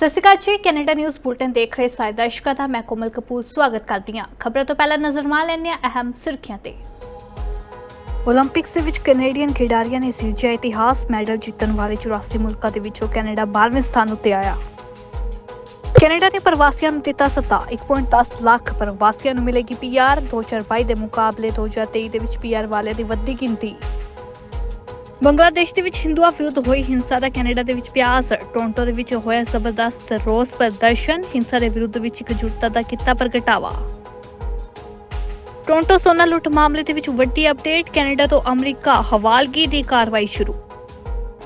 ਸਤਿ ਸ਼੍ਰੀ Canada news bulletin ਦੇਖ ਰਹੇ ਸਾਰੇ ਦਰਸ਼ਕਾਂ ਦਾ, ਮੈਂ ਕੋਮਲ ਕਪੂਰ, ਸਵਾਗਤ ਕਰਦੀ ਹਾਂ। ਖਬਰਾਂ ਤੋਂ ਪਹਿਲਾਂ ਨਜ਼ਰ ਮਾਰ ਲੈਂਦੇ ਹਾਂ ਅਹਿਮ ਸੁਰਖੀਆਂ ਤੇ। 올림픽ਸ ਦੇ ਵਿੱਚ ਕੈਨੇਡੀਅਨ ਖਿਡਾਰੀਆਂ ਨੇ ਸਿਰਜਿਆ ਇਤਿਹਾਸ ਮੈਡਲ ਜਿੱਤਣ ਵਾਲੇ 84 ਮੁਲਕਾਂ ਦੇ ਵਿੱਚੋਂ ਕੈਨੇਡਾ 12ਵੇਂ ਸਥਾਨ ਉੱਤੇ ਆਇਆ। ਕੈਨੇਡਾ ਨੇ ਪ੍ਰਵਾਸੀਆਂ ਨੂੰ ਦਿੱਤਾ ਸੱਤਾ। 1.10 ਲੱਖ ਪ੍ਰਵਾਸੀਆਂ ਨੂੰ ਮਿਲੇਗੀ ਪੀਆਰ 2022 ਦੇ ਮੁਕਾਬਲੇ 2023 ਦੇ ਵਿੱਚ ਪੀਆਰ ਵਾਲਿਆਂ ਦੀ ਵੱਧੀ ਗਿਣਤੀ। ਬੰਗਲਾਦੇਸ਼ ਦੇ ਵਿੱਚ ਹਿੰਦੂਆਂ ਵਿਰੁੱਧ ਹੋਈ ਹਿੰਸਾ ਦਾ ਕੈਨੇਡਾ ਦੇ ਵਿੱਚ ਪਿਆਸ, ਟੋਰਾਂਟੋ ਦੇ ਵਿੱਚ ਹੋਇਆ ਜ਼ਬਰਦਸਤ ਰੋਸ ਪ੍ਰਦਰਸ਼ਨ, ਹਿੰਸਾ ਦੇ ਵਿਰੁੱਧ ਵਿੱਚ ਇਕਜੁੱਟਤਾ ਦਾ ਕੀਤਾ ਪ੍ਰਗਟਾਵਾ। ਟੋਰਾਂਟੋ ਸੋਨਾ ਲੁੱਟ ਮਾਮਲੇ ਦੇ ਵਿੱਚ ਵੱਡੀ ਅਪਡੇਟ, ਕੈਨੇਡਾ ਤੋਂ ਅਮਰੀਕਾ ਹਵਾਲਗੀ ਦੀ ਕਾਰਵਾਈ ਸ਼ੁਰੂ।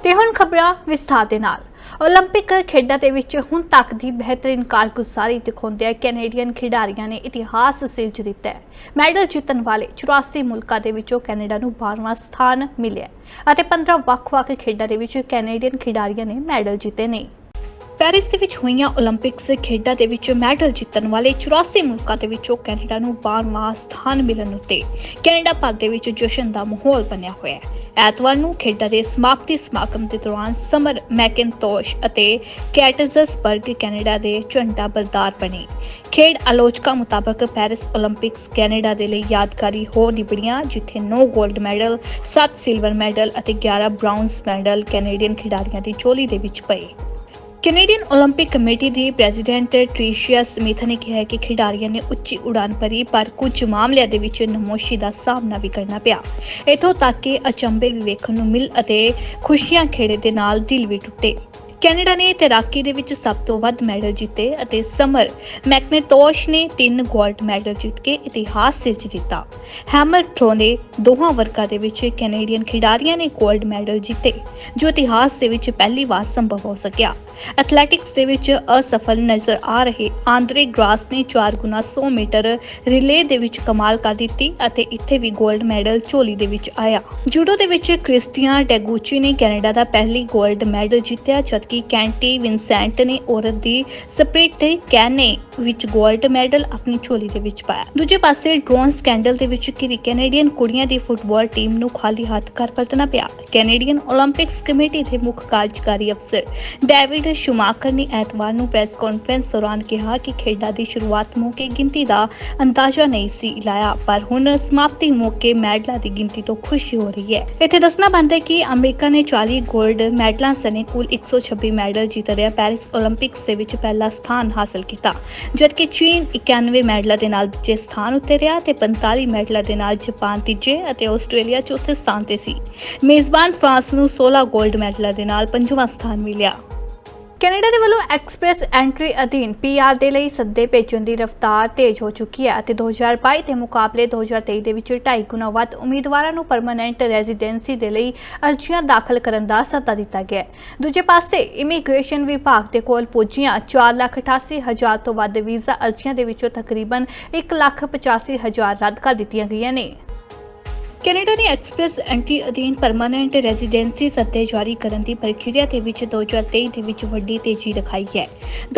ਤੇ ਹੁਣ ਖਬਰਾਂ ਵਿਸਥਾਰ ਦੇ ਨਾਲ। ਓਲੰਪਿਕ ਖੇਡਾਂ ਦੇ ਵਿੱਚ ਹੁਣ ਤੱਕ ਦੀ ਬਿਹਤਰੀਨ ਕਾਰਗੁਜ਼ਾਰੀ ਦਿਖਾਉਂਦੇ ਆ ਕੈਨੇਡੀਅਨ ਖਿਡਾਰੀਆਂ ਨੇ ਇਤਿਹਾਸ ਸਿਰਜ ਦਿੱਤਾ ਹੈ। ਮੈਡਲ ਜਿੱਤਣ ਵਾਲੇ 84 ਮੁਲਕਾਂ ਦੇ ਵਿੱਚੋਂ ਕੈਨੇਡਾ ਨੂੰ 12ਵਾਂ ਸਥਾਨ ਮਿਲਿਆ ਅਤੇ 15 ਵੱਖ-ਵੱਖ ਖੇਡਾਂ ਦੇ ਵਿੱਚ ਕੈਨੇਡੀਅਨ ਖਿਡਾਰੀਆਂ ਨੇ ਮੈਡਲ ਜਿੱਤੇ ਨੇ। ਪੈਰਿਸ ਦੇ ਵਿੱਚ ਹੋਈਆਂ 올림픽ਸ ਖੇਡਾਂ ਦੇ ਵਿੱਚ ਮੈਡਲ ਜਿੱਤਣ ਵਾਲੇ 84 ਮੁਲਕਾਂ ਦੇ ਵਿੱਚੋਂ ਕੈਨੇਡਾ ਨੂੰ 12ਵਾਂ ਸਥਾਨ ਮਿਲਣ ਉੱਤੇ ਕੈਨੇਡਾ ਭਾਗ ਦੇ ਵਿੱਚ ਜਸ਼ਨ ਦਾ ਮਾਹੌਲ ਬਣਿਆ ਹੋਇਆ ਹੈ। ਐਤਵਾਰ ਨੂੰ ਖੇਡਾਂ ਦੇ ਸਮਾਪਤੀ ਸਮਾਗਮ ਦੇ ਦੌਰਾਨ ਸਮਰ ਮੈਕਿਨਟੋਸ਼ ਅਤੇ ਕੈਟਜ਼ਸਬਰਗ, ਕੈਨੇਡਾ ਦੇ ਝੰਡਾ ਬਰਦਾਰ ਬਣੇ। ਖੇਡ ਆਲੋਚਕਾਂ ਮੁਤਾਬਕ ਪੈਰਿਸ 올림픽ਸ ਕੈਨੇਡਾ ਦੇ ਲਈ ਯਾਦਗਾਰੀ ਹੋ ਨਿਬੜੀਆਂ, ਜਿੱਥੇ 9 골ਡ ਮੈਡਲ 7 ਸਿਲਵਰ ਮੈਡਲ ਅਤੇ 11 ਬ੍ਰਾਊਨਜ਼ ਮੈਡਲ ਕੈਨੇਡੀਅਨ ਖਿਡਾਰੀਆਂ ਦੀ ਝੋਲੀ ਦੇ ਵਿੱਚ ਪਏ। ਕੈਨੇਡੀਅਨ 올림픽 ਕਮੇਟੀ ਦੀ ਪ੍ਰੈਜ਼ੀਡੈਂਟ ਟ੍ਰੀਸ਼ੀਆ ਸਮਿਥ ਨੇ ਕਿਹਾ ਹੈ ਕਿ ਖਿਡਾਰੀਆਂ ਨੇ ਉੱਚੀ ਉਡਾਨ ਭਰੀ ਪਰ ਕੁਝ ਮਾਮਲਿਆਂ ਦੇ ਵਿੱਚ ਨਮੋਸ਼ੀ ਦਾ ਸਾਹਮਣਾ ਵੀ ਕਰਨਾ ਪਿਆ ਇਥੋਂ ਤੱਕ ਕਿ ਅਚੰਭੇ ਵੀ ਵੇਖਣ ਨੂੰ ਮਿਲ ਅਤੇ ਖੁਸ਼ੀਆਂ ਖੇੜੇ ਦੇ ਨਾਲ ਦਿਲ ਵੀ ਟੁੱਟੇ ਕੈਨੇਡਾ ਨੇ ਤੈਰਾਕੀ ਦੇ ਵਿੱਚ ਸਭ ਤੋਂ ਵੱਧ ਮੈਡਲ ਜਿੱਤੇ ਅਤੇ ਸਮਰ ਮੈਕਨੇਟੋਸ਼ ਨੇ 3 골ਡ ਮੈਡਲ ਜਿੱਤ ਕੇ ਇਤਿਹਾਸ ਸਿਰਜ ਦਿੱਤਾ। ਹੈਮਰ ਥਰੋ ਨੇ ਦੋਹਾਂ ਵਰਗਾਂ ਦੇ ਵਿੱਚ ਕੈਨੇਡੀਅਨ ਖਿਡਾਰੀਆਂ ਨੇ 골ਡ ਮੈਡਲ ਜਿੱਤੇ, ਜੋ ਇਤਿਹਾਸ ਦੇ ਵਿੱਚ ਪਹਿਲੀ ਵਾਰ ਸੰਭਵ ਹੋ ਸਕਿਆ। ਐਥਲੈਟਿਕਸ ਦੇ ਵਿੱਚ ਅਸਫਲ ਨਜ਼ਰ ਆ ਰਹੇ ਆਂਦਰੇ ਗ੍ਰਾਸ ਨੇ 4 ਗੁਣਾ 100 ਮੀਟਰ ਰਿਲੇ ਦੇ ਵਿੱਚ ਕਮਾਲ ਕਰ ਦਿੱਤੀ ਅਤੇ ਇੱਥੇ ਵੀ 골ਡ ਮੈਡਲ ਝੋਲੀ ਦੇ ਵਿੱਚ ਆਇਆ। ਜੂਡੋ ਦੇ ਵਿੱਚ ਕ੍ਰਿਸਟੀਆ ਡੈਗੂਚੀ ਨੇ ਕੈਨੇਡਾ ਦਾ ਪਹਿਲੀ 골ਡ ਮੈਡਲ ਜਿੱਤਿਆ, ਜਦਕਿ ਹਾਕੀ ਕੈਂਟੀ ਵਿਨਸੈਂਟ ਨੇ ਔਰਤ ਦੀ ਸਪ੍ਰਿਟ ਕੈਨੇ ਵਿੱਚ 골ਡ ਮੈਡਲ ਆਪਣੀ ਝੋਲੀ ਦੇ ਵਿੱਚ ਪਾਇਆ। ਦੂਜੇ ਪਾਸੇ ਡਰੋਨ ਸਕੈਂਡਲ ਦੇ ਵਿੱਚ ਕਿ ਕੈਨੇਡੀਅਨ ਕੁੜੀਆਂ ਦੀ ਫੁੱਟਬਾਲ ਟੀਮ ਨੂੰ ਖਾਲੀ ਹੱਥ ਕਰ ਪਰਤਣਾ ਪਿਆ। ਕੈਨੇਡੀਅਨ 올림픽ਸ ਕਮੇਟੀ ਦੇ ਮੁੱਖ ਕਾਰਜਕਾਰੀ ਅਫਸਰ ਡੇਵਿਡ ਸ਼ੂਮਾਕਰ ਨੇ ਐਤਵਾਰ ਨੂੰ ਪ੍ਰੈਸ ਕਾਨਫਰੰਸ ਦੌਰਾਨ ਕਿਹਾ ਕਿ ਖੇਡਾਂ ਦੀ ਸ਼ੁਰੂਆਤ ਮੌਕੇ ਗਿਣਤੀ ਦਾ ਅੰਦਾਜ਼ਾ ਨਹੀਂ ਸੀ ਲਾਇਆ, ਪਰ ਹੁਣ ਸਮਾਪਤੀ ਮੌਕੇ ਮੈਡਲਾਂ ਦੀ ਗਿਣਤੀ ਤੋਂ ਖੁਸ਼ੀ ਹੋ ਰਹੀ ਹੈ। ਇੱਥੇ ਦੱਸਣਾ ਬਣਦਾ ਹੈ ਕਿ ਅਮਰੀਕਾ ਨੇ 40 ਗੋਲਡ ਮੈਡਲਾਂ ਸਣੇ ਕੁੱਲ 156 26 ਮੈਡਲ ਜਿੱਤ ਰਿਹਾ ਪੈਰਿਸ 올림픽ਸ ਦੇ ਵਿੱਚ ਪਹਿਲਾ ਸਥਾਨ ਹਾਸਲ ਕੀਤਾ। ਜਦਕਿ ਚੀਨ 91 ਮੈਡਲਾਂ ਦੇ ਨਾਲ ਦੂਜੇ ਸਥਾਨ ਉੱਤੇ ਰਿਹਾ ਤੇ 45 ਮੈਡਲਾਂ ਦੇ ਨਾਲ ਜਪਾਨ ਤੀਜੇ ਅਤੇ ਆਸਟ੍ਰੇਲੀਆ ਚੌਥੇ ਸਥਾਨ ਤੇ ਸੀ। ਮੇਜ਼ਬਾਨ ਫਰਾਂਸ ਨੂੰ 16 골ਡ ਮੈਡਲਾਂ ਦੇ ਨਾਲ ਪੰਜਵਾਂ ਸਥਾਨ ਮਿਲਿਆ। ਕੈਨੇਡਾ ਦੇ ਵੱਲੋਂ ਐਕਸਪ੍ਰੈਸ ਐਂਟਰੀ ਅਧੀਨ ਪੀਆਰ ਦੇ ਲਈ ਸੱਦੇ ਭੇਜਣ ਦੀ ਰਫ਼ਤਾਰ ਤੇਜ਼ ਹੋ ਚੁੱਕੀ ਹੈ ਅਤੇ 2022 ਦੇ ਮੁਕਾਬਲੇ 2023 ਦੇ ਵਿੱਚ 2.5 ਗੁਣਾ ਵੱਧ ਉਮੀਦਵਾਰਾਂ ਨੂੰ ਪਰਮਨੈਂਟ ਰੈਜ਼ੀਡੈਂਸੀ ਦੇ ਲਈ ਅਰਜ਼ੀਆਂ ਦਾਖਲ ਕਰਨ ਦਾ ਸੱਦਾ ਦਿੱਤਾ ਗਿਆ ਹੈ। ਦੂਜੇ ਪਾਸੇ ਇਮੀਗ੍ਰੇਸ਼ਨ ਵਿਭਾਗ ਦੇ ਕੋਲ ਪੁੱਜੀਆਂ 4,88,000 ਤੋਂ ਵੱਧ ਵੀਜ਼ਾ ਅਰਜ਼ੀਆਂ ਦੇ ਵਿੱਚੋਂ ਤਕਰੀਬਨ 1,85,000 ਰੱਦ ਕਰ ਦਿੱਤੀਆਂ ਗਈਆਂ ਨੇ। ਕੈਨੇਡਾ ਨੇ ਐਕਸਪ੍ਰੈਸ ਐਂਟਰੀ ਅਧੀਨ ਪਰਮਾਨੈਂਟ ਰੈਜ਼ੀਡੈਂਸੀ ਸੱਦੇ ਜਾਰੀ ਕਰਨ ਦੀ ਪ੍ਰਕਿਰਿਆ ਦੇ ਵਿੱਚ 2023 ਦੇ ਵਿੱਚ ਵੱਡੀ ਤੇਜ਼ੀ ਦਿਖਾਈ ਹੈ।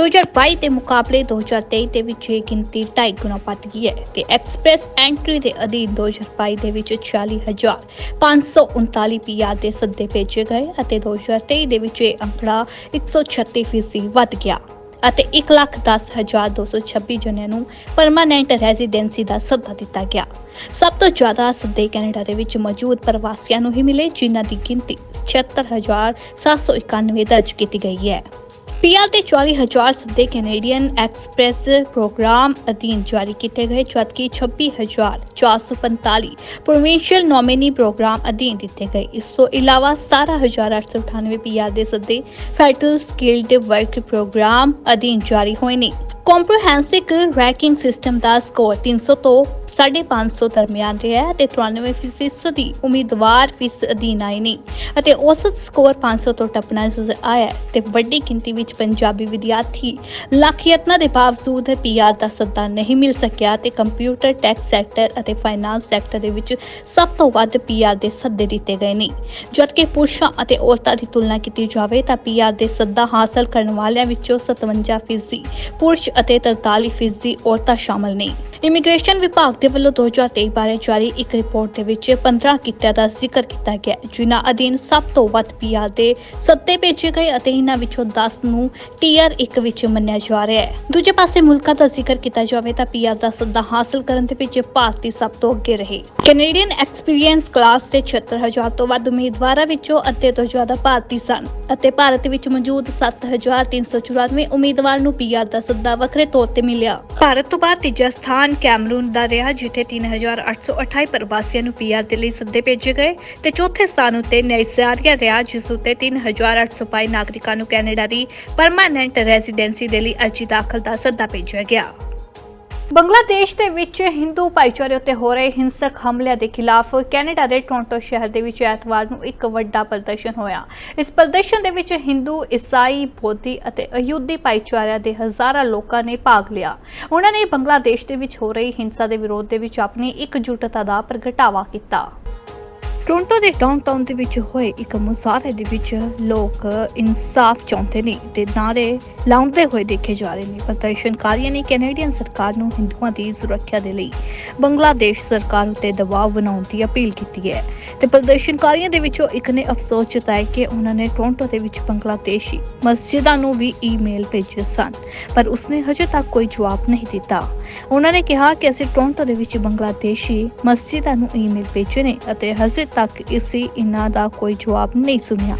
2022 ਦੇ ਮੁਕਾਬਲੇ 2023 ਦੇ ਵਿੱਚ ਇਹ ਗਿਣਤੀ 2.5 ਗੁਣਾ ਵੱਧ ਗਈ ਹੈ ਤੇ ਐਕਸਪ੍ਰੈਸ ਐਂਟਰੀ ਦੇ ਅਧੀਨ 2022 ਦੇ ਵਿੱਚ 40539 ਪੀਆਰ ਦੇ ਸੱਦੇ ਭੇਜੇ ਗਏ ਅਤੇ 2023 ਦੇ ਵਿੱਚ ਇਹ ਅੰਕੜਾ 136% ਵੱਧ ਗਿਆ। ਅਤੇ 110226 ਜਣਿਆਂ ਨੂੰ ਪਰਮਾਨੈਂਟ ਰੈਜ਼ੀਡੈਂਸੀ ਦਾ ਸੱਦਾ ਦਿੱਤਾ ਗਿਆ। ਸਭ ਤੋਂ ਜ਼ਿਆਦਾ ਸੱਦੇ ਕੈਨੇਡਾ ਦੇ ਵਿੱਚ ਮੌਜੂਦ ਪ੍ਰਵਾਸੀਆਂ ਨੂੰ ਹੀ ਮਿਲੇ, ਜਿਨ੍ਹਾਂ ਦੀ ਗਿਣਤੀ 76791 ਦਰਜ ਕੀਤੀ ਗਈ ਹੈ। ਪੀਆਰ ਦੇ 40000 ਸੱਦੇ ਕੈਨੇਡੀਅਨ ਐਕਸਪ੍ਰੈਸ ਪ੍ਰੋਗਰਾਮ ਅਧੀਨ ਜਾਰੀ ਕੀਤੇ ਗਏ, ਜਦਕਿ 26445 ਪ੍ਰੋਵਿੰਸ਼ੀਅਲ ਨੋਮੀਨੀ ਪ੍ਰੋਗਰਾਮ ਅਧੀਨ ਦਿੱਤੇ ਗਏ। ਇਸ ਤੋਂ ਇਲਾਵਾ 17898 ਪੀਆਰ ਦੇ ਸੱਦੇ ਫੈਡਰਲ ਸਕਿਲਡ ਵਰਕ ਪ੍ਰੋਗਰਾਮ ਅਧੀਨ ਜਾਰੀ ਹੋਏ ਨੇ। ਕੰਪ੍ਰੀਹੈਂਸਿਵ ਰੈਂਕਿੰਗ ਸਿਸਟਮ ਦਾ ਸਕੋਰ 300 ਤੋਂ 550 ਦਰਮਿਆਨ ਰਿਹਾ ਹੈ ਤੇ 93% ਉਮੀਦਵਾਰ ਫੀਸ ਅਧੀਨ ਆਏ ਨੇ ਅਤੇ ਔਸਤ ਸਕੋਰ 500 ਤੋਂ ਟੱਪਣਾ ਆਇਆ ਤੇ ਵੱਡੀ ਗਿਣਤੀ ਵਿੱਚ ਪੰਜਾਬੀ ਵਿਦਿਆਰਥੀ ਲੱਖ ਯਤਨਾਂ ਦੇ ਬਾਵਜੂਦ ਪੀਆਰ ਦਾ ਸੱਦਾ ਨਹੀਂ ਮਿਲ ਸਕਿਆ ਤੇ ਕੰਪਿਊਟਰ, ਟੈਕ ਸੈਕਟਰ ਅਤੇ ਫਾਈਨਾਂਸ ਸੈਕਟਰ ਦੇ ਵਿੱਚ ਸਭ ਤੋਂ ਵੱਧ ਪੀਆਰ ਦੇ ਸੱਦੇ ਦਿੱਤੇ ਗਏ ਨੇ। ਜਦਕਿ ਪੁਰਸ਼ਾਂ ਅਤੇ ਔਰਤਾਂ ਦੀ ਤੁਲਨਾ ਕੀਤੀ ਜਾਵੇ ਤਾਂ ਪੀਆਰ ਦੇ ਸੱਦਾ ਹਾਸਲ ਕਰਨ ਵਾਲਿਆਂ ਵਿੱਚੋਂ 57% ਪੁਰਸ਼ ਅਤੇ 43% ਔਰਤਾਂ ਸ਼ਾਮਲ ਨੇ। ਇਮੀਗ੍ਰੇਸ਼ਨ ਵਿਭਾਗ ਦੇ ਵੱਲੋਂ 2023 ਬਾਰੇ ਜਾਰੀ ਇੱਕ ਰਿਪੋਰਟ ਦੇ ਵਿੱਚ 15 ਕਿੱਤਿਆਂ ਦਾ ਜ਼ਿਕਰ ਕੀਤਾ ਗਿਆ ਹੈ, ਜਿਨ੍ਹਾਂ ਅਧੀਨ ਸਭ ਤੋਂ ਵੱਧ ਪੀਆਰ ਦੇ ਸੱਤੇ ਭੇਜੇ ਗਏ ਅਤੇ ਇਹਨਾਂ ਵਿੱਚੋਂ 10 ਨੂੰ ਟੀਆਰ 1 ਵਿੱਚ ਮੰਨਿਆ ਜਾ ਰਿਹਾ ਹੈ। ਦੂਜੇ ਪਾਸੇ ਮੁਲਕਾਂ ਦਾ ਜ਼ਿਕਰ ਕੀਤਾ ਜਾਵੇ ਤਾਂ ਪੀਆਰ ਦਾ ਸੱਦਾ ਹਾਸਲ ਕਰਨ ਦੇ ਵਿੱਚ ਭਾਰਤੀ ਸਭ ਤੋਂ ਅੱਗੇ ਰਹੇ। ਕੈਨੇਡੀਅਨ ਐਕਸਪੀਰੀਅੰਸ ਕਲਾਸ ਦੇ 76000 ਤੋਂ ਵੱਧ ਉਮੀਦਵਾਰਾਂ ਵਿੱਚੋਂ ਅੱਧੇ ਤੋਂ ਜ਼ਿਆਦਾ ਭਾਰਤੀ ਸਨ ਅਤੇ ਭਾਰਤ ਵਿੱਚ ਮੌਜੂਦ 7394 ਉਮੀਦਵਾਰ ਨੂੰ ਪੀਆਰ ਦਾ ਸੱਦਾ ਵੱਖਰੇ ਤੌਰ ਤੇ ਮਿਲਿਆ। ਭਾਰਤ ਤੋਂ ਬਾਅਦ ਤੀਜਾ ਸਥਾਨ ਕੈਮਰੂਨ ਦਾ ਰਿਹਾ ਜਿੱਥੇ 3828 ਪ੍ਰਵਾਸੀਆਂ ਨੂੰ ਪੀਆਰ ਦੇ ਲਈ ਸੱਦੇ ਭੇਜੇ ਗਏ ਤੇ ਚੌਥੇ ਸਥਾਨ ਉੱਤੇ ਨਾਈਜੀਰੀਆ ਰਿਹਾ, ਜਿਸ ਉੱਤੇ 3822 ਨਾਗਰਿਕਾਂ ਨੂੰ ਕੈਨੇਡਾ ਦੀ ਪਰਮਾਨੈਂਟ ਰੈਜ਼ੀਡੈਂਸੀ ਦੇ ਲਈ ਅਰਜ਼ੀ ਦਾਖਲ ਦਾ ਸੱਦਾ ਭੇਜਿਆ ਗਿਆ। ਬੰਗਲਾਦੇਸ਼ ਦੇ ਵਿੱਚ ਹਿੰਦੂ ਭਾਈਚਾਰੇ ਉੱਤੇ ਹੋ ਰਹੇ ਹਿੰਸਕ ਹਮਲਿਆਂ ਦੇ ਖਿਲਾਫ ਕੈਨੇਡਾ ਦੇ ਟੋਰਾਂਟੋ ਸ਼ਹਿਰ ਦੇ ਵਿੱਚ ਐਤਵਾਰ ਨੂੰ ਇੱਕ ਵੱਡਾ ਪ੍ਰਦਰਸ਼ਨ ਹੋਇਆ। ਇਸ ਪ੍ਰਦਰਸ਼ਨ ਦੇ ਵਿੱਚ ਹਿੰਦੂ, ਈਸਾਈ, ਬੋਧੀ ਅਤੇ ਅਯੁੱਧੀ ਭਾਈਚਾਰਿਆਂ ਦੇ ਹਜ਼ਾਰਾਂ ਲੋਕਾਂ ਨੇ ਭਾਗ ਲਿਆ। ਉਹਨਾਂ ਨੇ ਬੰਗਲਾਦੇਸ਼ ਦੇ ਵਿੱਚ ਹੋ ਰਹੀ ਹਿੰਸਾ ਦੇ ਵਿਰੋਧ ਦੇ ਵਿੱਚ ਆਪਣੀ ਇਕਜੁੱਟਤਾ ਦਾ ਪ੍ਰਗਟਾਵਾ ਕੀਤਾ। ਟੋਰਾਂਟੋ ਦੇ ਡਾਊਨਟਾਊਨ ਦੇ ਵਿੱਚ ਹੋਏ ਇੱਕ ਮੁਜ਼ਾਹਰੇ ਦੇ ਵਿੱਚ ਲੋਕ ਇਨਸਾਫ ਚਾਹੁੰਦੇ ਨੇ ਤੇ ਨਾਰੇ ਲਾਉਂਦੇ ਹੋਏ ਦੇਖੇ ਜਾ ਰਹੇ ਨੇ। ਪ੍ਰਦਰਸ਼ਨਕਾਰੀਆਂ ਨੇ ਕੈਨੇਡੀਅਨ ਸਰਕਾਰ ਨੂੰ ਹਿੰਦੂਆਂ ਦੀ ਸੁਰੱਖਿਆ ਦੇ ਲਈ ਬੰਗਲਾਦੇਸ਼ ਸਰਕਾਰ ਉੱਤੇ ਦਬਾਅ ਬਣਾਉਣ ਦੀ ਅਪੀਲ ਕੀਤੀ ਹੈ। ਤੇ ਪ੍ਰਦਰਸ਼ਨਕਾਰੀਆਂ ਦੇ ਵਿੱਚੋਂ ਇੱਕ ਨੇ ਅਫਸੋਸ ਜਤਾਇਆ ਕਿ ਉਹਨਾਂ ਨੇ ਟੋਰਾਂਟੋ ਦੇ ਵਿੱਚ ਬੰਗਲਾਦੇਸ਼ੀ ਮਸਜਿਦਾਂ ਨੂੰ ਵੀ ਈਮੇਲ ਭੇਜੇ ਸਨ, ਪਰ ਉਸਨੇ ਹਜੇ ਤੱਕ ਕੋਈ ਜਵਾਬ ਨਹੀਂ ਦਿੱਤਾ। ਉਹਨਾਂ ਨੇ ਕਿਹਾ ਕਿ ਅਸੀਂ ਟੋਰਾਂਟੋ ਦੇ ਵਿੱਚ ਬੰਗਲਾਦੇਸ਼ੀ ਮਸਜਿਦਾਂ ਨੂੰ ਈਮੇਲ ਭੇਜੇ ਨੇ ਅਤੇ ਹਜੇ ਤੱਕ ਇਸੇ ਇਹਨਾਂ ਦਾ ਕੋਈ ਜਵਾਬ ਨਹੀਂ ਸੁਣਿਆ।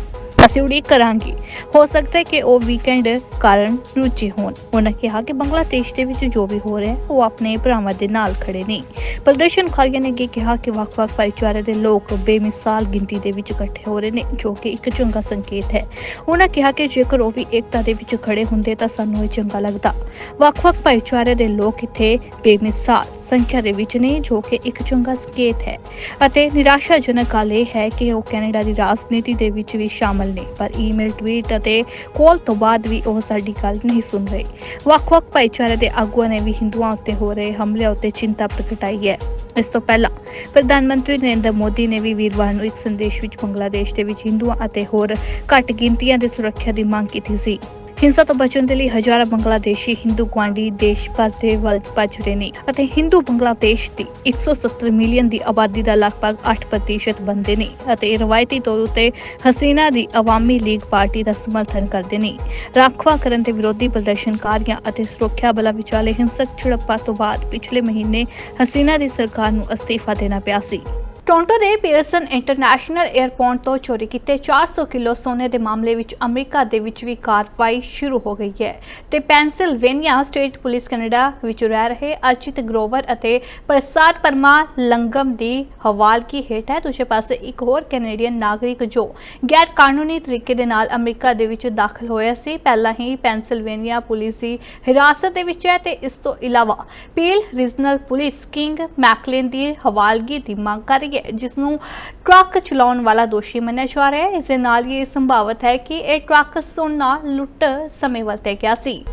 ਅਸੀਂ ਉਡੀਕ ਕਰਾਂਗੇ। ਹੋ ਸਕਦਾ ਹੈ ਕਿ ਉਹ ਵੀਕਐਂਡ ਕਾਰਨ ਰੁੱਝੇ ਹੋਣ। ਉਹਨਾਂ ਕਿਹਾ ਕਿ ਬੰਗਲਾਦੇਸ਼ ਦੇ ਵਿੱਚ ਜੋ ਵੀ ਹੋ ਰਿਹਾ ਹੈ, ਉਹ ਆਪਣੇ ਭਰਾਵਾਂ ਦੇ ਨਾਲ ਖੜੇ ਨੇ। ਪ੍ਰਦਰਸ਼ਨਕਾਰੀਆਂ ਨੇ ਅੱਗੇ ਕਿਹਾ ਕਿ ਵੱਖ-ਵੱਖ ਭਾਈਚਾਰੇ ਦੇ ਲੋਕ ਬੇਮਿਸਾਲ ਗਿਣਤੀ ਦੇ ਵਿੱਚ ਇਕੱਠੇ ਹੋ ਰਹੇ ਨੇ, ਜੋ ਕਿ ਇੱਕ ਚੰਗਾ ਸੰਕੇਤ ਹੈ। ਉਹਨਾਂ ਕਿਹਾ ਕਿ ਜੇਕਰ ਉਹ ਵੀ ਏਕਤਾ ਦੇ ਵਿੱਚ ਖੜੇ ਹੁੰਦੇ ਤਾਂ ਸਾਨੂੰ ਇਹ ਚੰਗਾ ਲੱਗਦਾ। ਵੱਖ-ਵੱਖ ਭਾਈਚਾਰੇ ਦੇ ਲੋਕ ਇੱਥੇ ਬੇਮਿਸਾਲ ਸੰਖਿਆ ਦੇ ਵਿੱਚ ਨੇ, ਜੋ ਕਿ ਇੱਕ ਚੰਗਾ ਸੰਕੇਤ ਹੈ। ਅਤੇ ਨਿਰਾਸ਼ਾਜਨਕ ਗੱਲ ਇਹ ਹੈ ਕਿ ਉਹ ਕੈਨੇਡਾ ਦੀ ਰਾਜਨੀਤੀ ਦੇ ਵਿੱਚ ਵੀ ਸ਼ਾਮਲ ਨੇ। ਪਰ ਈਮੇਲ ਟਵੀਟ ਅਤੇ ਕਾਲ ਤੋਂ ਬਾਅਦ ਵੀ ਉਹ ਸਾਡੀ ਗੱਲ ਨਹੀਂ ਸੁਣ ਰਹੇ। ਵੱਖ-ਵੱਖ ਭਾਈਚਾਰੇ ਦੇ ਆਗੂਆਂ ਨੇ ਵੀ ਹਿੰਦੂਆਂ ਉੱਤੇ ਹੋ ਰਹੇ ਹਮਲਿਆਂ ਉੱਤੇ ਚਿੰਤਾ ਪ੍ਰਗਟਾਈ ਹੈ। ਇਸ ਤੋਂ ਪਹਿਲਾਂ ਪ੍ਰਧਾਨ ਮੰਤਰੀ ਨਰਿੰਦਰ ਮੋਦੀ ਨੇ ਵੀ ਵੀਰਵਾਰ ਨੂੰ ਇੱਕ ਸੰਦੇਸ਼ ਵਿੱਚ ਬੰਗਲਾਦੇਸ਼ ਦੇ ਵਿੱਚ ਹਿੰਦੂਆਂ ਅਤੇ ਹੋਰ ਘੱਟ ਗਿਣਤੀਆਂ ਦੀ ਸੁਰੱਖਿਆ ਦੀ ਮੰਗ ਕੀਤੀ ਸੀ। ਹਿੰਸਾ ਤੋਂ ਬਚਣ ਦੇ ਲਈ ਹਜ਼ਾਰਾਂ ਬੰਗਲਾਦੇਸ਼ੀ ਹਿੰਦੂ ਗੁਆਂਢੀ ਦੇਸ਼ ਭਰ ਦੇ ਵੱਲ ਭੱਜ ਰਹੇ ਨੇ ਅਤੇ ਹਿੰਦੂ ਬੰਗਲਾਦੇਸ਼ ਦੀ 170 ਮਿਲੀਅਨ ਦੀ ਆਬਾਦੀ ਦਾ ਲਗਭਗ 8% ਬੰਦੇ ਨੇ ਅਤੇ ਰਵਾਇਤੀ ਤੌਰ ਉਤੇ ਹਸੀਨਾ ਦੀ ਅਵਾਮੀ ਲੀਗ ਪਾਰਟੀ ਦਾ ਸਮਰਥਨ ਕਰਦੇ ਨੇ। ਰਾਖਵਾ ਕਰਨ ਦੇ ਵਿਰੋਧੀ ਪ੍ਰਦਰਸ਼ਨਕਾਰੀਆਂ ਅਤੇ ਸੁਰੱਖਿਆ ਬਲਾਂ ਵਿਚਾਲੇ ਹਿੰਸਕ ਝੜਪਾਂ ਤੋਂ ਬਾਅਦ ਪਿਛਲੇ ਮਹੀਨੇ ਹਸੀਨਾ ਦੀ ਸਰਕਾਰ ਨੂੰ ਅਸਤੀਫਾ ਦੇਣਾ ਪਿਆ ਸੀ। ਟੋਰਾਂਟੋ ਦੇ ਪੀਅਰਸਨ ਇੰਟਰਨੈਸ਼ਨਲ 에ਅਰਪੋਰਟ ਤੋਂ ਚੋਰੀ ਕੀਤੇ 400 ਕਿਲੋ ਸੋਨੇ ਦੇ ਮਾਮਲੇ ਵਿੱਚ ਅਮਰੀਕਾ ਦੇ ਵਿੱਚ ਵੀ ਕਾਰਵਾਈ ਸ਼ੁਰੂ ਹੋ ਗਈ ਹੈ ਤੇ ਪੈਨਸਿਲਵੇਨੀਆ ਸਟੇਟ ਪੁਲਿਸ ਕੈਨੇਡਾ ਵਿੱਚ ਰਹਿ ਰਹੇ ਅਚਿਤ ਗਰੋਵਰ ਅਤੇ ਪ੍ਰਸਾਦ ਪਰਮਾ ਲੰਗਮ ਦੀ ਹਵਾਲਗੀ ਹੇਠ ਹੈ। ਦੂਜੇ ਪਾਸੇ ਇੱਕ ਹੋਰ ਕੈਨੇਡੀਅਨ ਨਾਗਰਿਕ ਜੋ ਗੈਰ ਕਾਨੂੰਨੀ ਤਰੀਕੇ ਦੇ ਨਾਲ ਅਮਰੀਕਾ ਦੇ ਵਿੱਚ ਦਾਖਲ ਹੋਇਆ ਸੀ, ਪਹਿਲਾਂ ਹੀ ਪੈਨਸਿਲਵੇਨੀਆ ਪੁਲਿਸ ਦੀ ਹਿਰਾਸਤ ਦੇ ਵਿੱਚ ਹੈ ਤੇ ਇਸ ਤੋਂ ਇਲਾਵਾ Peel Regional Police King McLean ਦੀ ਹਵਾਲਗੀ ਦੀ ਮੰਗ ਕਰ ਰਹੀ ਹੈ ਜਿਸ ਨੂੰ ਟਰੱਕ ਚਲਾਉਣ ਵਾਲਾ ਦੋਸ਼ੀ ਮੰਨਿਆ ਜਾ ਰਿਹਾ ਹੈ। ਇਸ ਦੇ ਨਾਲ ਇਹ ਸੰਭਾਵਤ ਹੈ ਕਿ ਇਹ ਟਰੱਕ ਸੋਨਾ ਲੁੱਟ ਸਮੇਂ ਵਰਤਿਆ ਗਿਆ ਸੀ।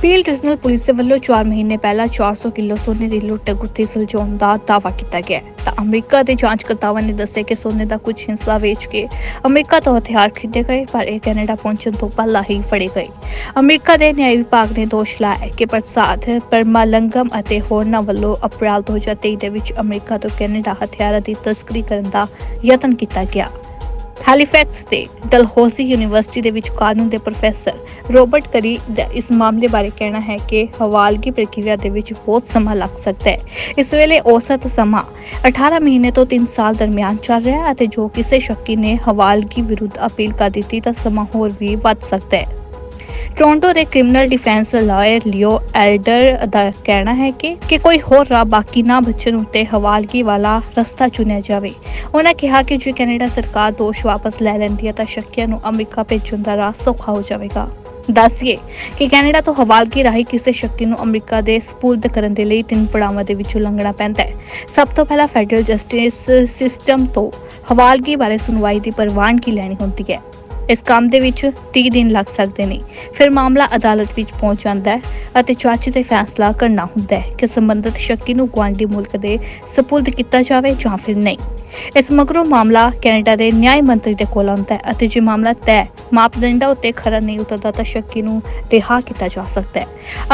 ਪੀਲ ਰੀਜਨਲ ਪੁਲਿਸ ਦੇ ਵੱਲੋਂ 4 ਮਹੀਨੇ ਪਹਿਲਾਂ 400 ਕਿਲੋ ਸੋਨੇ ਦੀ ਲੁੱਟ ਗੁੱਥੀ ਸੁਲਝਾਉਣ ਦਾ ਦਾਅਵਾ ਕੀਤਾ ਗਿਆ ਤਾਂ ਅਮਰੀਕਾ ਦੇ ਜਾਂਚਕਰਤਾਵਾਂ ਨੇ ਦੱਸਿਆ ਕਿ ਸੋਨੇ ਦਾ ਕੁਝ ਹਿੱਸਾ ਵੇਚ ਕੇ ਅਮਰੀਕਾ ਤੋਂ ਹਥਿਆਰ ਖਰੀਦੇ ਗਏ, ਪਰ ਇਹ ਕੈਨੇਡਾ ਪਹੁੰਚਣ ਤੋਂ ਪਹਿਲਾਂ ਹੀ ਫੜੇ ਗਏ। ਅਮਰੀਕਾ ਦੇ ਨਿਆਂ ਵਿਭਾਗ ਨੇ ਦੋਸ਼ ਲਾਇਆ ਕਿ ਪ੍ਰਸਾਦ ਪਰਮਾਲੰਗਮ ਅਤੇ ਹੋਰਨਾਂ ਵੱਲੋਂ ਅਪ੍ਰੈਲ 2023 ਦੇ ਵਿੱਚ ਅਮਰੀਕਾ ਤੋਂ ਕੈਨੇਡਾ ਹਥਿਆਰਾਂ ਦੀ ਤਸਕਰੀ ਕਰਨ ਦਾ ਯਤਨ ਕੀਤਾ ਗਿਆ। ਹੈਲੀਫੈਕਸ ਤੇ ਡਲਹੌਜ਼ੀ ਯੂਨੀਵਰਸਿਟੀ ਦੇ ਵਿੱਚ ਕਾਨੂੰਨ ਦੇ ਪ੍ਰੋਫੈਸਰ ਰੋਬਰਟ ਕਰੀ ਦਾ ਇਸ ਮਾਮਲੇ ਬਾਰੇ ਕਹਿਣਾ ਹੈ ਕਿ ਹਵਾਲਗੀ ਪ੍ਰਕਿਰਿਆ ਦੇ ਵਿੱਚ ਬਹੁਤ ਸਮਾਂ ਲੱਗ ਸਕਦਾ ਹੈ। ਇਸ ਵੇਲੇ ਔਸਤ ਸਮਾਂ 18 ਮਹੀਨੇ ਤੋਂ 3 ਸਾਲ ਦਰਮਿਆਨ ਚੱਲ ਰਿਹਾ ਹੈ ਅਤੇ ਜੋ ਕਿਸੇ ਸ਼ੱਕੀ ਨੇ ਹਵਾਲਗੀ ਵਿਰੁੱਧ ਅਪੀਲ ਕਰ ਦਿੱਤੀ ਤਾਂ ਸਮਾਂ ਹੋਰ ਵੀ ਵੱਧ ਸਕਦਾ ਹੈ। ਟੋਰਾਂਟੋ ਦੇ criminal defence lawyer Leo Alder ਦਾ ਕਹਿਣਾ ਹੈ ਕਿ ਕਿ ਕੋਈ ਹੋਰ ਰਾਹ ਬਾਕੀ ਨਾ ਬਚਣ ਉੱਤੇ ਹਵਾਲਗੀ ਵਾਲਾ ਰਸਤਾ ਚੁਣਿਆ ਜਾਵੇ। ਉਹਨਾਂ ਕਿਹਾ ਕਿ ਜੇ ਕੈਨੇਡਾ ਸਰਕਾਰ ਦੋਸ਼ ਵਾਪਸ ਲੈ ਲੈਂਦੀ ਹੈ ਤਾਂ ਸ਼ੱਕੀਆਂ ਨੂੰ ਅਮਰੀਕਾ ਭੇਜਣ ਦਾ ਰਾਹ ਸੌਖਾ ਹੋ ਜਾਵੇਗਾ। ਦੱਸੀਏ ਕਿ ਕੈਨੇਡਾ ਤੋਂ ਹਵਾਲਗੀ ਰਾਹੀਂ ਕਿਸੇ ਸ਼ੱਕੀ ਨੂੰ ਅਮਰੀਕਾ ਦੇ ਸਪੁਰਦ ਕਰਨ ਦੇ ਲਈ ਤਿੰਨ ਪੜਾਵਾਂ ਦੇ ਵਿੱਚੋਂ ਲੰਘਣਾ ਪੈਂਦਾ ਹੈ। ਸਭ ਤੋਂ ਪਹਿਲਾਂ ਫੈਡਰਲ ਜਸਟਿਸ ਸਿਸਟਮ ਤੋਂ ਹਵਾਲਗੀ ਬਾਰੇ ਸੁਣਵਾਈ ਦੀ ਪ੍ਰਵਾਨਗੀ ਲੈਣੀ ਹੁੰਦੀ ਹੈ। ਇਸ ਕੰਮ ਦੇ ਵਿੱਚ 30 ਦਿਨ ਲੱਗ ਸਕਦੇ ਨੇ। ਫਿਰ ਮਾਮਲਾ ਅਦਾਲਤ ਵਿੱਚ ਪਹੁੰਚ ਜਾਂਦਾ ਹੈ ਅਤੇ ਚਾਚੀ ਤੇ ਫੈਸਲਾ ਕਰਨਾ ਹੁੰਦਾ ਹੈ ਕਿ ਸੰਬੰਧਿਤ ਸ਼ੱਕੀ ਨੂੰ ਗੁਆਂਢੀ ਮੁਲਕ ਦੇ ਸਪੁਰਦ ਕੀਤਾ ਜਾਵੇ ਜਾਂ ਫਿਰ ਨਹੀਂ। ਇਸ ਮਗਰੋਂ ਮਾਮਲਾ ਕੈਨੇਡਾ ਦੇ ਨਿਆਂ ਮੰਤਰੀ ਦੇ ਕੋਲ ਆਉਂਦਾ ਹੈ ਅਤੇ ਜੇ ਮਾਮਲਾ ਤੈਅ, ਮਾਪਦੰਡਾਂ ਉੱਤੇ ਖਰਾ ਨਹੀਂ ਉਤਰਦਾ ਤਾਂ ਸ਼ੱਕੀ ਨੂੰ ਰਿਹਾ ਕੀਤਾ ਜਾ ਸਕਦਾ ਹੈ।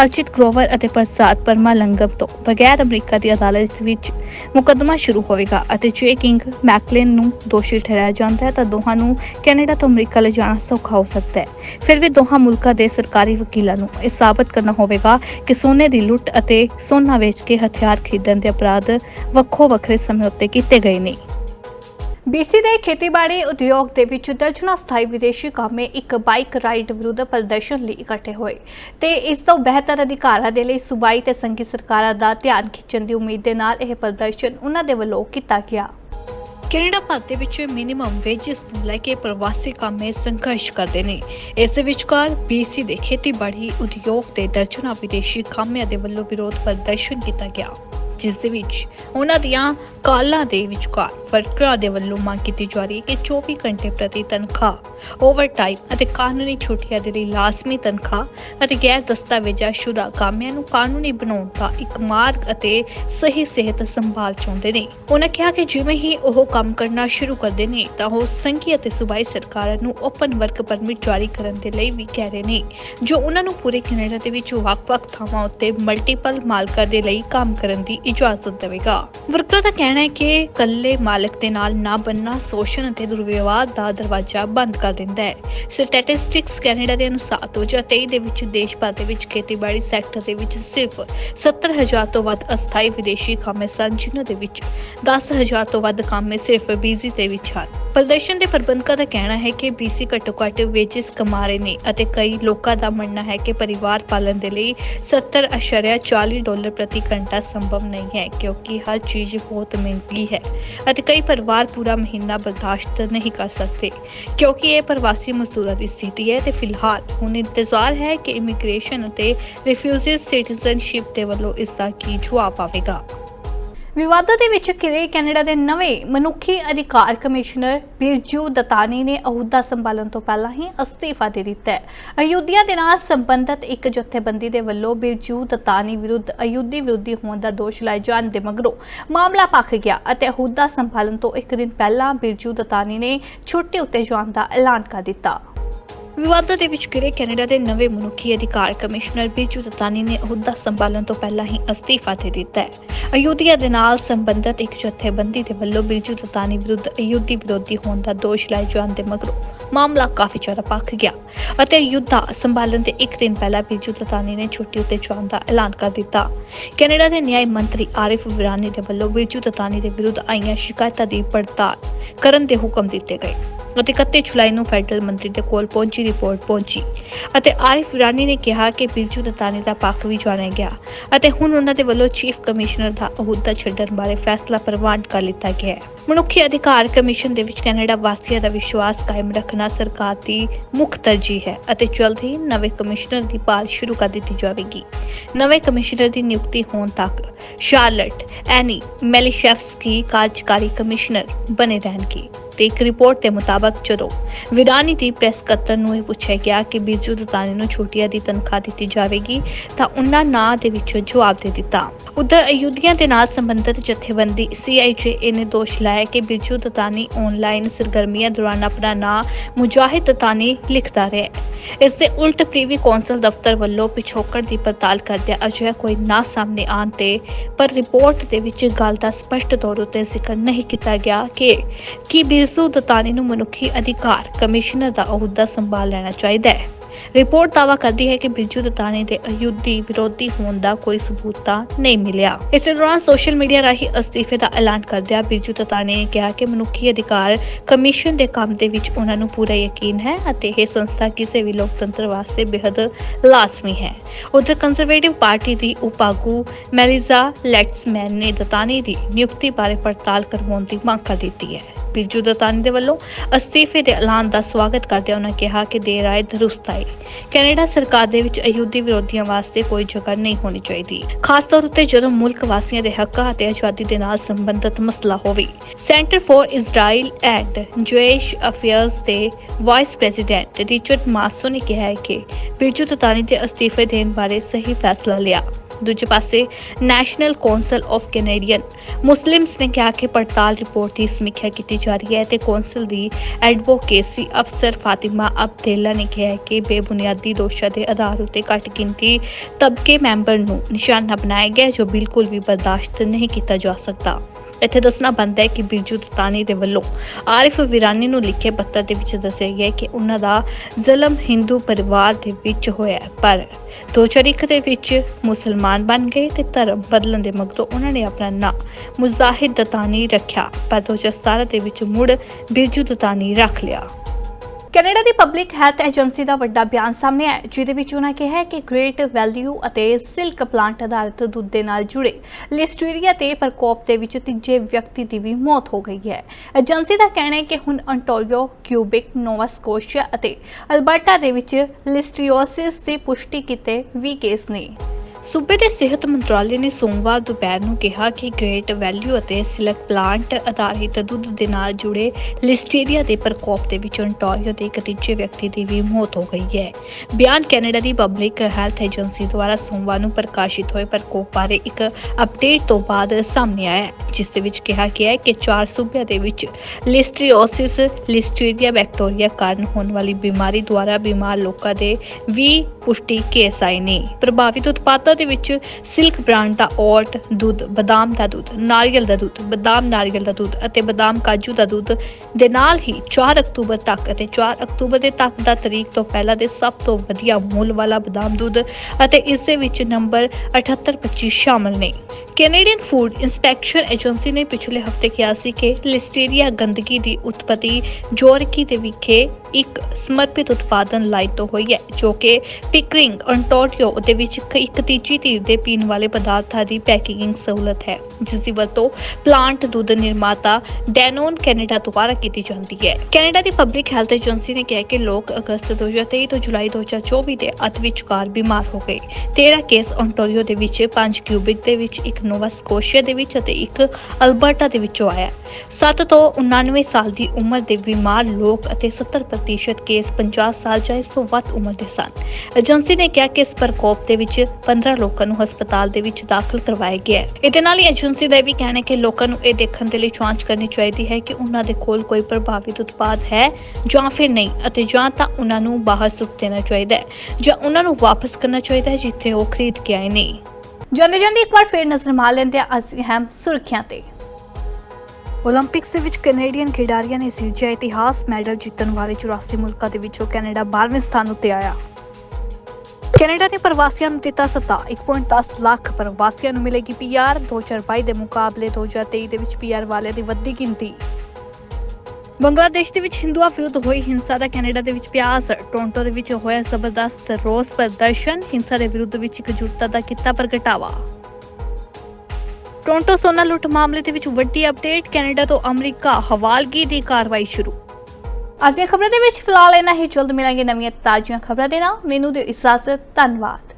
ਅਰਚਿਤ ਗਰੋਵਰ ਅਤੇ ਪ੍ਰਸਾਦ ਪਰਮਾ ਲੰਗਮ ਤੋਂ ਬਗੈਰ ਅਮਰੀਕਾ ਦੀ ਅਦਾਲਤ ਵਿੱਚ ਮੁਕੱਦਮਾ ਸ਼ੁਰੂ ਹੋਵੇਗਾ ਅਤੇ ਜੇ ਕਿੰਗ ਮੈਕਲਿਨ ਨੂੰ ਦੋਸ਼ੀ ਠਹਿਰਾਇਆ ਜਾਂਦਾ ਹੈ ਤਾਂ ਦੋਹਾਂ ਨੂੰ ਕੈਨੇਡਾ ਤੋਂ ਅਮਰੀਕਾ ਲਿਜਾਣਾ ਸੌਖਾ ਹੋ ਸਕਦਾ ਹੈ। ਫਿਰ ਵੀ ਦੋਹਾਂ ਮੁਲਕਾਂ ਦੇ ਸਰਕਾਰੀ ਵਕੀਲਾਂ ਨੂੰ ਇਹ ਸਾਬਤ ਕਰਨਾ ਹੋਵੇਗਾ ਕਿ ਸੋਨੇ ਦੀ ਲੁੱਟ ਅਤੇ ਸੋਨਾ ਵੇਚ ਕੇ ਹਥਿਆਰ ਖਰੀਦਣ ਦੇ ਅਪਰਾਧ ਵੱਖੋ ਵੱਖਰੇ ਸਮੇਂ ਕੀਤੇ ਗਏ ਨੇ। ਬੀਸੀ ਦੇ ਖੇਤੀਬਾੜੀ ਉਦਯੋਗ ਦੇ ਵਿੱਚ ਦਰਜਨਾਂ ਸਥਾਈ ਵਿਦੇਸ਼ੀ ਕਾਮੇ ਇੱਕ ਬਾਈਕ ਰਾਈਡ ਵਿਰੁੱਧ ਪ੍ਰਦਰਸ਼ਨ ਲਈ ਇਕੱਠੇ ਹੋਏ ਤੇ ਇਸ ਤੋਂ ਬਿਹਤਰ ਅਧਿਕਾਰਾਂ ਦੇ ਲਈ ਸੂਬਾਈ ਤੇ ਸੰਘੀ ਸਰਕਾਰਾਂ ਦਾ ਧਿਆਨ ਖਿੱਚਣ ਦੀ ਉਮੀਦ ਦੇ ਨਾਲ ਇਹ ਪ੍ਰਦਰਸ਼ਨ ਉਹਨਾਂ ਦੇ ਵੱਲੋਂ ਕੀਤਾ ਗਿਆ। ਕੈਨੇਡਾ ਭਾਰਤ ਦੇ ਵਿੱਚ ਮਿਨੀਮਮ ਵੇਜਸ ਨੂੰ ਲੈ ਕੇ ਪ੍ਰਵਾਸੀ ਕਾਮੇ ਸੰਘਰਸ਼ ਕਰਦੇ ਨੇ? ਇਸ ਦੇ ਵਿਚਕਾਰ ਬੀਸੀ ਦੇ ਖੇਤੀਬਾੜੀ ਉਦਯੋਗ ਦੇ ਦਰਜਨਾਂ ਵਿਦੇਸ਼ੀ ਕਾਮਿਆਂ ਦੇ ਵੱਲੋਂ ਵਿਰੋਧ ਪ੍ਰਦਰਸ਼ਨ ਕੀਤਾ ਗਿਆ। ਜਿਸ ਦੇ ਵਿੱਚ ਉਹਨਾਂ ਦੀਆਂ ਕਾਲਾਂ ਦੇ ਵਿਚਕਾਰ ਵਰਕਰਾਂ ਦੇ ਵੱਲੋਂ ਮੰਗ ਕੀਤੀ ਜਾ ਰਹੀ ਹੈ ਕਿ 24 ਘੰਟੇ ਪ੍ਰਤੀ ਤਨਖਾਹ ਓਵਰਟਾਈਮ ਅਤੇ ਕਾਨੂੰਨੀ ਛੁੱਟੀਆਂ ਦੇ ਲਈ ਲਾਜ਼ਮੀ ਤਨਖਾਹ ਅਤੇ ਗੈਰ ਦਸਤਾਵੇਜ਼ਾ ਸ਼ੁਦਾ ਕਾਮਿਆਂ ਨੂੰ ਕਾਨੂੰਨੀ ਬਣਾਉਣ ਦਾ ਇੱਕ ਮਾਰਗ ਅਤੇ ਸਹੀ ਸਿਹਤ ਸੰਭਾਲ ਚਾਹੁੰਦੇ ਨੇ। ਉਹਨਾਂ ਕਿਹਾ ਕਿ ਜਿਵੇਂ ਹੀ ਉਹ ਕੰਮ ਕਰਨਾ ਸ਼ੁਰੂ ਕਰਦੇ ਨੇ, ਤਾਂ ਉਹ ਸੰਘੀ ਅਤੇ ਸੂਬਾਈ ਸਰਕਾਰਾਂ ਨੂੰ ਓਪਨ ਵਰਕ ਪਰਮਿਟ ਜਾਰੀ ਕਰਨ ਦੇ ਲਈ ਵੀ ਕਹਿ ਰਹੇ ਨੇ, ਜੋ ਉਹਨਾਂ ਨੂੰ ਪੂਰੇ ਕੈਨੇਡਾ ਦੇ ਵਿੱਚ ਵੱਖ-ਵੱਖ ਥਾਵਾਂ ਉੱਤੇ ਮਲਟੀਪਲ ਮਾਲਕਾਂ ਦੇ ਲਈ ਕੰਮ ਕਰਨ ਦੀ ਇਜਾਜ਼ਤ ਦੇਵੇਗਾ। ਵਰਕਰਾਂ ਦਾ ਕਹਿਣਾ ਹੈ ਕਿ ਇਕੱਲੇ ਮਾਲਕ ਦੇ ਨਾਲ ਨਾ ਬੰਨਣਾ ਸ਼ੋਸ਼ਣ ਅਤੇ ਦੁਰਵਿਵਹਾਰ ਦਾ ਦਰਵਾਜ਼ਾ ਬੰਦ ਕਰ ਦਿੰਦਾ ਹੈ। ਸਟੈਟਿਸਟਿਕਸ ਕੈਨੇਡਾ ਦੇ ਅਨੁਸਾਰ 2023 ਦੇ ਵਿੱਚ ਦੇਸ਼ ਭਰ ਦੇ ਵਿੱਚ ਖੇਤੀਬਾੜੀ ਸੈਕਟਰ ਦੇ ਵਿੱਚ ਸਿਰਫ 70000 ਤੋਂ ਵੱਧ ਅਸਥਾਈ ਵਿਦੇਸ਼ੀ ਕਾਮੇ ਸਨ, ਜਿਨ੍ਹਾਂ ਦੇ ਵਿੱਚ 10000 ਤੋਂ ਵੱਧ ਕਾਮੇ ਸਿਰਫ ਬੀਜ਼ੀ ਦੇ ਵਿੱਚ ਹਨ। ਪ੍ਰਦਰਸ਼ਨ ਦੇ ਪ੍ਰਬੰਧਕਾਂ ਦਾ ਕਹਿਣਾ ਹੈ ਕਿ ਬੀਸੀ ਘੱਟੋ ਘੱਟ ਵੇਜਸ ਕਮਾ ਰਹੇ ਨੇ ਅਤੇ ਕਈ ਲੋਕਾਂ ਦਾ ਮੰਨਣਾ ਹੈ ਕਿ ਪਰਿਵਾਰ ਪਾਲਣ ਦੇ ਲਈ 70.40 ਡਾਲਰ ਪ੍ਰਤੀ ਘੰਟਾ ਸੰਭਵ ਨਹੀਂ ਹੈ, ਕਿਉਂਕਿ ਹਰ ਚੀਜ਼ ਬਹੁਤ ਮਹਿੰਗੀ ਹੈ ਅਤੇ ਕਈ ਪਰਿਵਾਰ ਪੂਰਾ ਮਹੀਨਾ ਬਰਦਾਸ਼ਤ ਨਹੀਂ ਕਰ ਸਕਦੇ। ਕਿਉਂਕਿ ਇਹ ਪ੍ਰਵਾਸੀ ਮਜ਼ਦੂਰਾਂ ਦੀ ਸਥਿਤੀ ਹੈ ਤੇ ਫਿਲਹਾਲ ਹੁਣ ਇੰਤਜ਼ਾਰ ਹੈ ਕਿ ਇਮੀਗ੍ਰੇਸ਼ਨ ਅਤੇ ਰਿਫਿਊਜੀ ਸਿਟੀਜ਼ਨਸ਼ਿਪ ਦੇ ਵੱਲੋਂ ਇਸ ਦਾ ਕੀ ਜਵਾਬ ਆਵੇਗਾ। ਵਿਵਾਦਾਂ ਦੇ ਵਿੱਚ ਘਿਰੇ ਕੈਨੇਡਾ ਦੇ ਨਵੇਂ ਮਨੁੱਖੀ ਅਧਿਕਾਰ ਕਮਿਸ਼ਨਰ ਬਿਰਜੂ ਦਤਾਨੀ ਨੇ ਅਹੁਦਾ ਸੰਭਾਲਣ ਤੋਂ ਪਹਿਲਾਂ ਹੀ ਅਸਤੀਫਾ ਦੇ ਦਿੱਤਾ ਹੈ। ਅਯੁੱਧਿਆ ਦੇ ਨਾਲ ਸੰਬੰਧਿਤ ਇੱਕ ਜਥੇਬੰਦੀ ਦੇ ਵੱਲੋਂ ਬਿਰਜੂ ਦਤਾਨੀ ਵਿਰੁੱਧ ਅਯੁੱਧੀ ਵਿਰੋਧੀ ਹੋਣ ਦਾ ਦੋਸ਼ ਲਾਏ ਜਾਣ ਦੇ ਮਗਰੋਂ ਮਾਮਲਾ ਪੱਕ ਗਿਆ ਅਤੇ ਅਹੁਦਾ ਸੰਭਾਲਣ ਤੋਂ ਇੱਕ ਦਿਨ ਪਹਿਲਾਂ ਬਿਰਜੂ ਦਤਾਨੀ ਨੇ ਛੁੱਟੀ ਉੱਤੇ ਜਾਣ ਦਾ ਐਲਾਨ ਕਰ ਦਿੱਤਾ। ਵਿਵਾਦਾਂ ਦੇ ਵਿੱਚ ਘਿਰੇ ਕੈਨੇਡਾ ਦੇ ਨਵੇਂ ਮਨੁੱਖੀ ਅਧਿਕਾਰ ਕਮਿਸ਼ਨਰ ਬਿਰਜੂ ਦਤਾਨੀ ਨੇ ਅਹੁਦਾ ਸੰਭਾਲਣ ਤੋਂ ਪਹਿਲਾਂ ਹੀ ਅਸਤੀਫਾ ਦੇ ਦਿੱਤਾ ਹੈ। ਅਯੁੱਧਿਆ ਦੇ ਨਾਲ ਸੰਬੰਧਿਤ ਇੱਕ ਜਥੇਬੰਦੀ ਦੇ ਵੱਲੋਂ ਬਿਰਜੂ ਦਤਾਨੀ ਵਿਰੁੱਧ ਅਯੁੱਧੀ ਵਿਰੋਧੀ ਹੋਣ ਦਾ ਦੋਸ਼ ਲਾਏ ਜਾਣ ਦੇ ਮਗਰੋਂ ਮਾਮਲਾ ਕਾਫੀ ਜ਼ਿਆਦਾ ਪੱਕ ਗਿਆ ਅਤੇ ਅਯੁੱਧਾ ਸੰਭਾਲਣ ਦੇ ਇੱਕ ਦਿਨ ਪਹਿਲਾਂ ਬਿਰਜੂ ਦਤਾਨੀ ਨੇ ਛੁੱਟੀ ਉੱਤੇ ਜਾਣ ਦਾ ਐਲਾਨ ਕਰ ਦਿੱਤਾ। ਕੈਨੇਡਾ ਦੇ ਨਿਆਂ ਮੰਤਰੀ ਆਰਿਫ ਵਿਰਾਨੀ ਦੇ ਵੱਲੋਂ ਬਿਰਜੂ ਦਤਾਨੀ ਦੇ ਵਿਰੁੱਧ ਆਈਆਂ ਸ਼ਿਕਾਇਤਾਂ ਦੀ ਪੜਤਾਲ ਕਰਨ ਦੇ ਹੁਕਮ ਦਿੱਤੇ ਗਏ। ਅਤੇ 31 ਜੁਲਾਈ ਨੂੰ ਫੈਡਰਲ ਮੰਤਰੀ ਦੇ ਕੋਲ ਪਹੁੰਚੀ ਰਿਪੋਰਟ ਪਹੁੰਚੀ। ਅਤੇ ਆਰਿਫ ਰਾਨੀ ਨੇ ਕਿਹਾ ਕਿ ਬਿਰਜੂ ਦਤਾਨੀ ਦਾ ਪੱਖ ਵੀ ਜਾਣਿਆ ਗਿਆ ਅਤੇ ਹੁਣ ਉਹਨਾਂ ਦੇ ਵੱਲੋਂ ਚੀਫ ਕਮਿਸ਼ਨਰ ਦਾ ਅਹੁਦਾ ਛੱਡਣ ਬਾਰੇ ਫੈਸਲਾ ਪ੍ਰਵਾਨ ਕਰ ਲਿੱਤਾ ਗਿਆ ਹੈ। ਮਨੁੱਖੀ ਅਧਿਕਾਰ ਕਮਿਸ਼ਨ ਦੇ ਵਿੱਚ ਕੈਨੇਡਾ ਵਾਸੀਆਂ ਦਾ ਵਿਸ਼ਵਾਸ ਕਾਇਮ ਰੱਖਣਾ ਸਰਕਾਰ ਦੀ ਮੁੱਖ ਤਰਜੀਹ ਹੈ ਅਤੇ ਜਲਦ ਹੀ ਨਵੇਂ ਕਮਿਸ਼ਨਰ ਦੀ ਭਾਲ ਸ਼ੁਰੂ ਕਰ ਦਿੱਤੀ ਜਾਵੇਗੀ। ਨਵੇਂ ਕਮਿਸ਼ਨਰ ਦੀ ਨਿਯੁਕਤੀ ਹੋਣ ਤੱਕ ਸ਼ਾਰਲਟ ਐਨੀ ਮੈਲੀਸ਼ੈਫਸਕੀ ਕਾਰਜਕਾਰੀ ਕਮਿਸ਼ਨਰ ਬਣੇ ਰਹਿਣਗੇ। ਤੇ ਇੱਕ ਰਿਪੋਰਟ ਦੇ ਮੁਤਾਬਕ ਜਦੋਂ ਵਿਰਾਨੀ ਦੀ ਪ੍ਰੈਸ ਸਕੱਤਰ ਨੂੰ ਇਹ ਪੁੱਛਿਆ ਗਿਆ ਕਿ ਬਿਰਜੂ ਦਤਾਨੀ ਨੂੰ ਛੋਟੀਆਂ ਦੀ ਤਨਖਾਹ ਦਿੱਤੀ ਜਾਵੇਗੀ, ਤਾਂ ਉਹਨਾਂ ਨਾਂ ਦੇ ਵਿੱਚੋਂ ਜਵਾਬ ਦੇ ਦਿੱਤਾ। ਉਧਰ ਅਯੁੱਧਿਆ ਦੇ ਨਾਲ ਸੰਬੰਧਿਤ ਜਥੇਬੰਦੀ CIJA ਨੇ ਦੋਸ਼ ਲਾਇਆ ਕਿ ਬਿਰਜੂ ਦਤਾਨੀ ਆਨਲਾਈਨ ਸਰਗਰਮੀਆਂ ਦੌਰਾਨ ਆਪਣਾ ਨਾਂ ਮੁਜਾਹਿਦ ਦਤਾਨੀ ਲਿਖਦਾ ਰਿਹਾ ਇਸ ਦੇ ਉਲਟ ਪ੍ਰੀਵੀ ਕੌਂਸਲ ਦਫ਼ਤਰ ਵੱਲੋਂ ਪਿਛੋਕੜ ਦੀ ਪੜਤਾਲ ਕਰਦਿਆਂ ਅਜਿਹਾ ਕੋਈ ਨਾ ਸਾਹਮਣੇ ਆਉਣ ਤੇ, ਪਰ ਰਿਪੋਰਟ ਦੇ ਵਿੱਚ ਗੱਲ ਦਾ ਸਪਸ਼ਟ ਤੌਰ ਉਤੇ ਜ਼ਿਕਰ ਨਹੀਂ ਕੀਤਾ ਗਿਆ ਕਿ ਕੀ ਬਿਰਸੂ ਦਤਾਨੀ ਨੂੰ ਮਨੁੱਖੀ ਅਧਿਕਾਰ ਕਮਿਸ਼ਨਰ ਦਾ ਅਹੁਦਾ ਸੰਭਾਲ ਲੈਣਾ ਚਾਹੀਦਾ ਹੈ। ਰਿਪੋਰਟ ਦਾਅਵਾ ਕਰਦੀ ਹੈ ਕਿ ਬਿਰਜੂ ਦਤਾਨੀ ਦੇ ਅਯੁੱਧੀ ਵਿਰੋਧੀ ਹੋਣ ਦਾ ਕੋਈ ਸਬੂਤ ਤਾਂ ਨਹੀਂ ਮਿਲਿਆ। ਇਸੇ ਦੌਰਾਨ ਸੋਸ਼ਲ ਮੀਡੀਆ ਰਾਹੀਂ ਅਸਤੀਫੇ ਦਾ ਐਲਾਨ ਕਰਦਿਆਂ ਬਿਰਜੂ ਦਤਾਨੀ ਨੇ ਕਿਹਾ ਕਿ ਮਨੁੱਖੀ ਅਧਿਕਾਰ ਕਮਿਸ਼ਨ ਦੇ ਕੰਮ ਦੇ ਵਿੱਚ ਉਹਨਾਂ ਨੂੰ ਪੂਰਾ ਯਕੀਨ ਹੈ ਅਤੇ ਇਹ ਸੰਸਥਾ ਕਿਸੇ ਵੀ ਲੋਕਤੰਤਰ ਵਾਸਤੇ ਬੇहद ਲਾਜ਼ਮੀ ਹੈ। ਉਧਰ ਕੰਜ਼ਰਵੇਟਿਵ ਪਾਰਟੀ ਦੀ ਉਪਾਗੂ ਮੈਲਿਜ਼ਾ ਲੈਟਸਮੈਨ ਨੇ ਦਤਾਨੀ ਦੀ ਨਿਯੁਕਤੀ ਬਾਰੇ ਪੜਤਾਲ ਕਰਵਾਉਣ ਦੀ ਮੰਗ ਕਰ ਦਿੱਤੀ ਹੈ। ਬਿਰਜੂ ਦਤਾਨੀ ਦੇ ਵੱਲੋਂ ਅਸਤੀਫੇ ਦੇ ਐਲਾਨ ਦਾ ਸਵਾਗਤ ਕਰਦਿਆਂ ਉਹਨਾਂ ਕਿਹਾ ਕਿ ਦੇਰ ਆਏ ਦਰੁਸਤ ਕੈਨੇਡਾ ਸਰਕਾਰ ਦੇ ਵਿੱਚ ਅਯੁੱਧੀ ਵਿਰੋਧੀਆਂ ਵਾਸਤੇ ਕੋਈ ਜਗ੍ਹਾ ਨਹੀਂ ਹੋਣੀ ਚਾਹੀਦੀ। ਖਾਸ ਤੌਰ ਉੱਤੇ ਜਦੋਂ ਮੁਲਕ ਵਾਸੀਆਂ ਦੇ ਹੱਕਾਂ ਅਤੇ ਆਜ਼ਾਦੀ ਦੇ ਨਾਲ ਸੰਬੰਧਿਤ ਮਸਲਾ ਹੋਵੇ। Centre for Israel and Jewish affairs ਦੇ ਵਾਈਸ ਪ੍ਰੈਜ਼ੀਡੈਂਟ ਰਿਚਰਡ ਮਾਸੋ ਨੇ ਕਿਹਾ ਹੈ ਕਿ ਬਿਰਜੂ ਦਤਾਨੀ ਦੇ ਅਸਤੀਫੇ ਦੇਣ ਬਾਰੇ ਸਹੀ ਫੈਸਲਾ ਲਿਆ। ਦੂਜੇ ਪਾਸੇ National Council of Canadian. Muslims ਨੇ ਕਿਹਾ ਕਿ ਪੜਤਾਲ ਰਿਪੋਰਟ ਦੀ ਸਮੀਖਿਆ ਕੀਤੀ ਜਾ ਰਹੀ ਹੈ ਤੇ ਕੌਂਸਲ ਦੀ ਐਡਵੋਕੇਸੀ ਅਫਸਰ ਫਾਤਿਮਾ ਅਬਦੇਲਾ ਨੇ ਕਿਹਾ ਕਿ ਬੇਬੁਨਿਆਦੀ ਦੋਸ਼ਾਂ ਦੇ ਆਧਾਰ ਉੱਤੇ ਘੱਟ ਗਿਣਤੀ ਤਬਕੇ ਮੈਂਬਰ ਨੂੰ ਨਿਸ਼ਾਨਾ ਬਣਾਇਆ ਗਿਆ ਜੋ ਬਿਲਕੁਲ ਵੀ ਬਰਦਾਸ਼ਤ ਨਹੀਂ ਕੀਤਾ ਜਾ ਸਕਦਾ। ਇੱਥੇ ਦੱਸਣਾ ਬਣਦਾ ਹੈ ਕਿ ਬਿਰਜੂ ਦਤਾਨੀ ਦੇ ਵੱਲੋਂ ਆਰਿਫ ਵਿਰਾਨੀ ਨੂੰ ਲਿਖੇ ਪੱਤਰ ਦੇ ਵਿੱਚ ਦੱਸਿਆ ਗਿਆ ਕਿ ਉਹਨਾਂ ਦਾ ਜ਼ੁਲਮ ਹਿੰਦੂ ਪਰਿਵਾਰ ਦੇ ਵਿੱਚ ਹੋਇਆ ਹੈ। ਪਰ 2001 ਦੇ ਵਿੱਚ ਮੁਸਲਮਾਨ ਬਣ ਗਏ ਤੇ ਧਰਮ ਬਦਲਣ ਦੇ ਮਗਰੋਂ ਉਹਨਾਂ ਨੇ ਆਪਣਾ ਨਾਂ ਮੁਜ਼ਾਹਿਦ ਦਤਾਨੀ ਰੱਖਿਆ ਪਰ 2017 ਦੇ ਵਿੱਚ ਮੁੜ ਬਿਰਜੂ ਦਤਾਨੀ ਰੱਖ ਲਿਆ ਕੈਨੇਡਾ ਦੀ ਪਬਲਿਕ ਹੈਲਥ ਏਜੰਸੀ ਦਾ ਵੱਡਾ ਬਿਆਨ ਸਾਹਮਣੇ ਆਇਆ ਜਿਹਦੇ ਵਿੱਚ ਉਹਨਾਂ ਕਿਹਾ ਹੈ ਕਿ ਗ੍ਰੇਟ ਵੈਲਿਊ ਅਤੇ ਸਿਲਕ ਪਲਾਂਟ ਆਧਾਰਿਤ ਦੁੱਧ ਦੇ ਨਾਲ ਜੁੜੇ ਲਿਸਟੀਰੀਆ ਤੇ ਪ੍ਰਕੋਪ ਦੇ ਵਿੱਚ ਤੀਜੇ ਵਿਅਕਤੀ ਦੀ ਵੀ ਮੌਤ ਹੋ ਗਈ ਹੈ। ਏਜੰਸੀ ਦਾ ਕਹਿਣਾ ਹੈ ਕਿ ਹੁਣ ਅੰਟੋਰੀਓ, ਕਿਊਬਿਕ, ਨੋਵਾ ਸਕੋਸ਼ੀਆ ਅਤੇ ਅਲਬਰਟਾ ਦੇ ਵਿੱਚ ਲਿਸਟਰੀਓਸਿਸ ਦੀ ਪੁਸ਼ਟੀ ਕੀਤੇ 20 ਕੇਸ ਨੇ। ਸੂਬੇ ਦੇ ਸਿਹਤ ਮੰਤਰਾਲੇ ਨੇ ਸੋਮਵਾਰ ਦੁਪਹਿਰ ਨੂੰ ਕਿਹਾ ਕਿ ਗ੍ਰੇਟ ਵੈਲਿਊ ਅਤੇ ਸਿਲਕ ਪਲਾਂਟ ਆਧਾਰਿਤ ਦੁੱਧ ਦੇ ਨਾਲ ਜੁੜੇ ਲਿਸਟੀਰੀਆ ਦੇ ਪ੍ਰਕੋਪ ਦੇ ਵਿੱਚ ontario ਦੇ ਇੱਕ ਤੀਜੇ ਵਿਅਕਤੀ ਦੀ ਵੀ ਮੌਤ ਹੋ ਗਈ ਹੈ। ਬਿਆਨ ਕੈਨੇਡਾ ਦੀ ਪਬਲਿਕ ਹੈਲਥ ਏਜੰਸੀ ਦੁਆਰਾ ਸੋਮਵਾਰ ਨੂੰ ਪ੍ਰਕਾਸ਼ਿਤ ਹੋਏ ਪ੍ਰਕੋਪ ਬਾਰੇ ਇੱਕ ਅਪਡੇਟ ਤੋਂ ਬਾਅਦ ਸਾਹਮਣੇ ਆਇਆ ਹੈ, ਜਿਸ ਦੇ ਵਿੱਚ ਕਿਹਾ ਗਿਆ ਹੈ ਕਿ ਚਾਰ ਸੂਬਿਆਂ ਦੇ ਵਿੱਚ ਲਿਸਟਰੀਓਸਿਸ, ਲਿਸਟੀਰੀਆ ਬੈਕਟੀਰੀਆ ਕਾਰਨ ਹੋਣ ਵਾਲੀ ਬਿਮਾਰੀ ਦੁਆਰਾ ਬਿਮਾਰ ਲੋਕਾਂ ਦੇ 20 ਪੁਸ਼ਟੀ ਕੇਸ ਆਏ ਨੇ। ਪ੍ਰਭਾਵਿਤ ਉਤਪਾਦ ਦੇ ਵਿੱਚ ਸਿਲਕ ਬ੍ਰਾਂਡ ਦਾ ਓਟ ਦੁੱਧ, ਬਦਾਮ ਦਾ ਦੁੱਧ, ਨਾਰੀਅਲ ਦਾ ਦੁੱਧ, ਬਦਾਮ, ਨਾਰੀਅਲ ਦਾ ਦੁੱਧ ਅਤੇ ਬਦਾਮ ਕਾਜੂ ਦਾ ਦੁੱਧ ਦੇ ਨਾਲ ਹੀ 4 ਅਕਤੂਬਰ ਤੱਕ ਅਤੇ 4 ਅਕਤੂਬਰ ਦੇ ਤੱਕ ਦਾ ਤਰੀਕ ਤੋਂ ਪਹਿਲਾਂ ਦੇ ਸਭ ਤੋਂ ਵਧੀਆ ਮੁੱਲ ਵਾਲਾ ਬਦਾਮ ਦੁੱਧ ਅਤੇ ਇਸ ਦੇ ਵਿੱਚ ਨੰਬਰ 7825 ਸ਼ਾਮਲ ਨੇ। ਕੈਨੇਡੀਅਨ ਫੂਡ ਇੰਸਪੈਕਸ਼ਨ ਏਜੰਸੀ ਨੇ ਪਿਛਲੇ ਹਫ਼ਤੇ ਕਿਹਾ ਸੀ ਕਿ ਲਿਸਟੀਰੀਆ ਗੰਦਗੀ ਦੀ ਉਤਪਤੀ ਜੋਰਕੀ ਦੇ ਵਿਖੇ ਇੱਕ ਸਮਰਪਿਤ ਉਤਪਾਦਨ ਲਾਈਨ ਤੋਂ ਹੋਈ ਹੈ, ਜੋ ਕਿ ਪਿਕਰਿੰਗ ontario ਦੇ ਵਿੱਚ ਇੱਕ- ਤੀਜੀ ਧਿਰ ਦੇ ਪੀਣ ਵਾਲੇ ਪਦਾਰਥਾਂ ਦੀ ਪੈਕੇਜਿੰਗ ਸਹੂਲਤ ਹੈ, ਜਿਸ ਦੀ ਵਰਤੋਂ ਪਲਾਂਟ ਦੁੱਧ ਨਿਰਮਾਤਾ ਡੈਨੋਨ ਕੈਨੇਡਾ ਦੁਆਰਾ ਕੀਤੀ ਜਾਂਦੀ ਹੈ। ਕੈਨੇਡਾ ਦੀ ਪਬਲਿਕ ਹੈਲਥ ਏਜੰਸੀ ਨੇ ਕਿਹਾ ਕਿ ਲੋਕ ਅਗਸਤ 2023 ਤੋਂ ਜੁਲਾਈ 2024 ਦੇ ਅੱਧ ਵਿਚਕਾਰ ਬਿਮਾਰ ਹੋ ਗਏ। 13 ਕੇਸ ontario ਦੇ ਵਿੱਚ 5 ਕਿਊਬਿਕ ਦੇ ਵਿੱਚ ਇੱਕ ਨੋਵਾ ਸਕੋਸ਼ੀਆ ਦੇ ਵਿੱਚ ਅਤੇ ਇੱਕ ਅਲਬਰਟਾ ਦੇ ਵਿੱਚੋਂ ਆਇਆ 7 ਤੋਂ 99 ਸਾਲ ਦੀ ਉਮਰ ਦੇ ਬਿਮਾਰ ਲੋਕ ਅਤੇ 70% ਕੇਸ 50 ਸਾਲ ਜਾਂ ਇਸ ਤੋਂ ਵੱਧ ਉਮਰ ਦੇ ਸਨ। ਏਜੰਸੀ ਨੇ ਕਿਹਾ ਕਿ ਇਸ ਪ੍ਰਕੋਪ ਦੇ ਵਿੱਚ 15 ਲੋਕਾਂ ਨੂੰ ਹਸਪਤਾਲ ਦੇ ਵਿੱਚ ਦਾਖਲ ਕਰਵਾਇਆ ਗਿਆ ਹੈ। ਇਹਦੇ ਨਾਲ ਹੀ ਏਜੰਸੀ ਦਾ ਇਹ ਵੀ ਕਹਿਣਾ ਹੈ ਕਿ ਲੋਕਾਂ ਨੂੰ ਇਹ ਦੇਖਣ ਦੇ ਲਈ ਜਾਂਚ ਕਰਨੀ ਚਾਹੀਦੀ ਹੈ ਕਿ ਉਹਨਾਂ ਦੇ ਕੋਲ ਕੋਈ ਪ੍ਰਭਾਵਿਤ ਉਤਪਾਦ ਹੈ ਜਾਂ ਫਿਰ ਨਹੀਂ ਅਤੇ ਜਾਂ ਤਾਂ ਉਹਨਾਂ ਨੂੰ ਬਾਹਰ ਸੁੱਟ ਦੇਣਾ ਚਾਹੀਦਾ ਹੈ ਜਾਂ ਉਹਨਾਂ ਨੂੰ ਵਾਪਸ ਕਰਨਾ ਚਾਹੀਦਾ ਹੈ ਜਿੱਥੇ ਉਹ ਖਰੀਦ ਕੇ ਆਏ ਨੇ। ਜਾਂਦੇ ਜਾਂਦੇ ਇੱਕ ਵਾਰ ਫੇਰ ਨਜ਼ਰ ਮਾਰ ਲੈਂਦੇ ਆ ਅਹਿਮ ਸੁਰਖੀਆਂ ਤੇ। 올림픽ਸ ਦੇ ਵਿੱਚ ਕੈਨੇਡੀਅਨ ਖਿਡਾਰੀਆਂ ਨੇ ਸਿਰਜਿਆ ਇਤਿਹਾਸ, ਮੈਡਲ ਜਿੱਤਣ ਵਾਲੇ 84 ਮੁਲਕਾਂ ਦੇ ਵਿੱਚੋਂ ਕੈਨੇਡਾ 12ਵੇਂ ਸਥਾਨ ਉੱਤੇ ਆਇਆ। ਕੈਨੇਡਾ ਨੇ ਪ੍ਰਵਾਸੀਆਂ ਨੂੰ ਦਿੱਤਾ ਸਤਾ। 1.10 ਲੱਖ ਪ੍ਰਵਾਸੀਆਂ ਨੂੰ ਮਿਲੇਗੀ ਪੀਆਰ 2022 ਦੇ ਮੁਕਾਬਲੇ 2023 ਦੇ ਵਿੱਚ ਪੀਆਰ ਵਾਲਿਆਂ ਦੀ ਵੱਡੀ ਗਿਣਤੀ। ਬੰਗਲਾਦੇਸ਼ ਦੇ ਵਿੱਚ ਹਿੰਦੂਆਂ ਵਿਰੁੱਧ ਹੋਈ ਹਿੰਸਾ ਦਾ ਕੈਨੇਡਾ ਦੇ ਵਿੱਚ ਪਿਆ ਅਸਰ ਟੋਰਾਂਟੋ ਦੇ ਵਿੱਚ ਹੋਇਆ ਜ਼ਬਰਦਸਤ ਰੋਸ ਪ੍ਰਦਰਸ਼ਨ, ਹਿੰਸਾ ਦੇ ਵਿਰੁੱਧ ਵਿੱਚ ਇਕਜੁੱਟਤਾ ਦਾ ਕੀਤਾ ਪ੍ਰਗਟਾਵਾ। ਟੋਰਾਂਟੋ ਸੋਨਾ ਲੁੱਟ ਮਾਮਲੇ ਦੇ ਵਿੱਚ ਵੱਡੀ ਅਪਡੇਟ, ਕੈਨੇਡਾ ਤੋਂ ਅਮਰੀਕਾ ਹਵਾਲਗੀ ਦੀ ਕਾਰਵਾਈ ਸ਼ੁਰੂ। ਅੱਜ ਦੀਆਂ ਖਬਰਾਂ ਦੇ ਵਿੱਚ ਫਿਲਹਾਲ ਇਹਨਾਂ ਹੀ, ਜਲਦ ਮਿਲਾਂਗੇ ਨਵੀਆਂ ਤਾਜ਼ੀਆਂ ਖਬਰਾਂ ਦੇ ਨਾਲ। ਮੈਨੂੰ ਦਿਓ ਇਜਾਜ਼ਤ, ਧੰਨਵਾਦ।